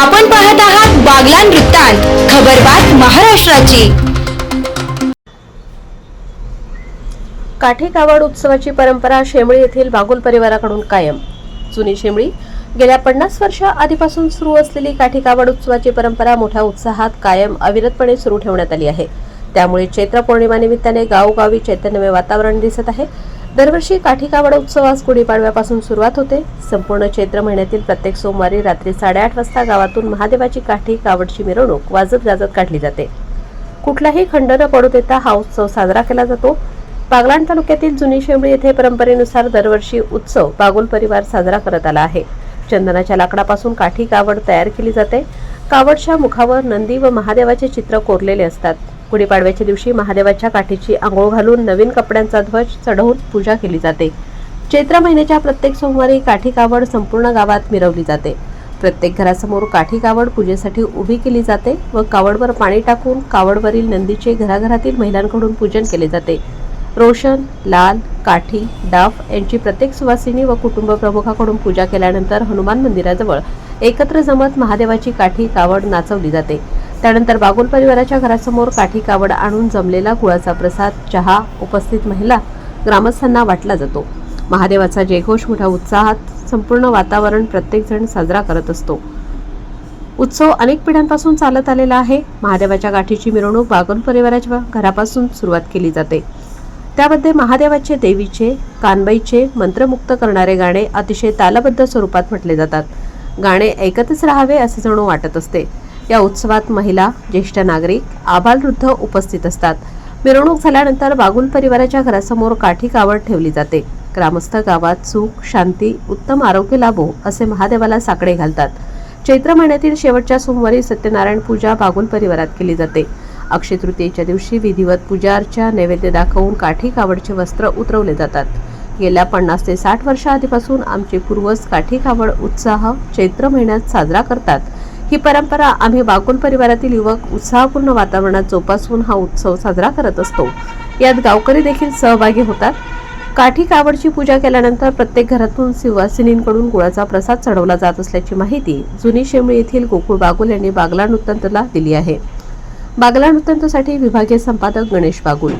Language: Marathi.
आपण पाहत आहात बागलान वृत्तांत खबरबात महाराष्ट्राची. काठी कावड उत्सवाची परंपरा शेमळी येथील बागुल परिवाराकडून कायम. जुनी शेमळी गेल्या पन्नास वर्ष आधीपासून सुरू असलेली काठी कावड उत्सवाची परंपरा मोठ्या उत्साहात कायम अविरतपणे सुरू ठेवण्यात आली आहे. त्यामुळे चैत्र पौर्णिमानिमित्ताने गावोगावी चैतन्यमय वातावरण दिसत आहे. दरवर्षी काठी कावड उत्सवास गुढीपाडव्यापासून सुरुवात होते. संपूर्ण चैत्र महिन्यातील प्रत्येक सोमवारी रात्री साडेआठ वाजता गावातून महादेवाची काठी कावडची मिरवणूक वाजत गाजत काढली जाते. कुठलाही खंड न पडू देता हा उत्सव साजरा केला जातो. बागलाण तालुक्यातील जुनी शेंबळी येथे परंपरेनुसार दरवर्षी उत्सव बागुल परिवार साजरा करत आला आहे. चंदनाच्या लाकडापासून काठी कावड तयार केली जाते. कावडच्या मुखावर नंदी व महादेवाचे चित्र कोरलेले असतात. गुढीपाडव्याच्या दिवशी महादेवाच्या काठीची आंघोळ घालून नवीन कपड्यांचा ध्वज चढवून पूजा केली जाते. चैत्र महिन्याच्या प्रत्येक सोमवारी काठी कावड संपूर्ण गावात मिरवली जाते. प्रत्येक घरासमोर काठी कावड पूजेसाठी उभी केली जाते व कावडवर पाणी टाकून कावडवरील नंदीचे घराघरातील महिलांकडून पूजन केले जाते. रोशन लाल काठी डाफ यांची प्रत्येक सुवासिनी व कुटुंब प्रमुखाकडून पूजा केल्यानंतर हनुमान मंदिराजवळ एकत्र जमत महादेवाची काठी कावड नाचवली जाते. त्यानंतर बागुल परिवाराच्या घरासमोर काठी कावड आणून जमलेला गुळाचा प्रसाद चहा उपस्थित महिला ग्रामस्थांना वाटला जातो. महादेवाचा जयघोष मोठ्या उत्साहात संपूर्ण वातावरण प्रत्येकजण साजरा करत असतो. उत्सव अनेक पिढ्यांपासून चालत आलेला आहे. महादेवाच्या गाठीची मिरवणूक बागुल परिवाराच्या घरापासून सुरुवात केली जाते. त्यामध्ये महादेवाचे देवीचे कानबाईचे मंत्रमुक्त करणारे गाणे अतिशय तालबद्ध स्वरूपात म्हटले जातात. गाणे ऐकतच राहावे असे जणू वाटत असते. या उत्सवात महिला ज्येष्ठ नागरिक आबालवृद्ध उपस्थित असतात. मिरवणूक झाल्यानंतर बागुल परिवाराच्या घरासमोर काठी कावड ठेवली जाते. ग्रामस्थ गावात सुख शांती उत्तम आरोग्य लाभो असे महादेवाला साकडे घालतात. चैत्र महिन्यातील शेवटच्या सोमवारी सत्यनारायण पूजा बागुल परिवारात केली जाते. अक्षय तृतीयेच्या दिवशी विधिवत पूजा अर्चा नैवेद्य दाखवून काठी कावडचे वस्त्र उतरवले जातात. गेल्या पन्नास ते साठ वर्षाआधीपासून आमचे पूर्वज काठी कावड उत्साह चैत्र महिन्यात साजरा करतात. ही परंपरा आम्ही बागुल परिवारातील युवक उत्साहपूर्ण वातावरणात जोपासून हा उत्सव साजरा करत असतो. यात गावकरी देखील सहभागी होतात. काठी कावडची पूजा केल्यानंतर प्रत्येक घरातून सुवासिनींकडून गुळाचा प्रसाद चढवला जात असल्याची माहिती जुनी शेमळी येथील गोकुळ बागुल यांनी बागला वृत्तांतला दिली आहे. बागला वृत्तांतसाठी विभागीय संपादक गणेश बागुल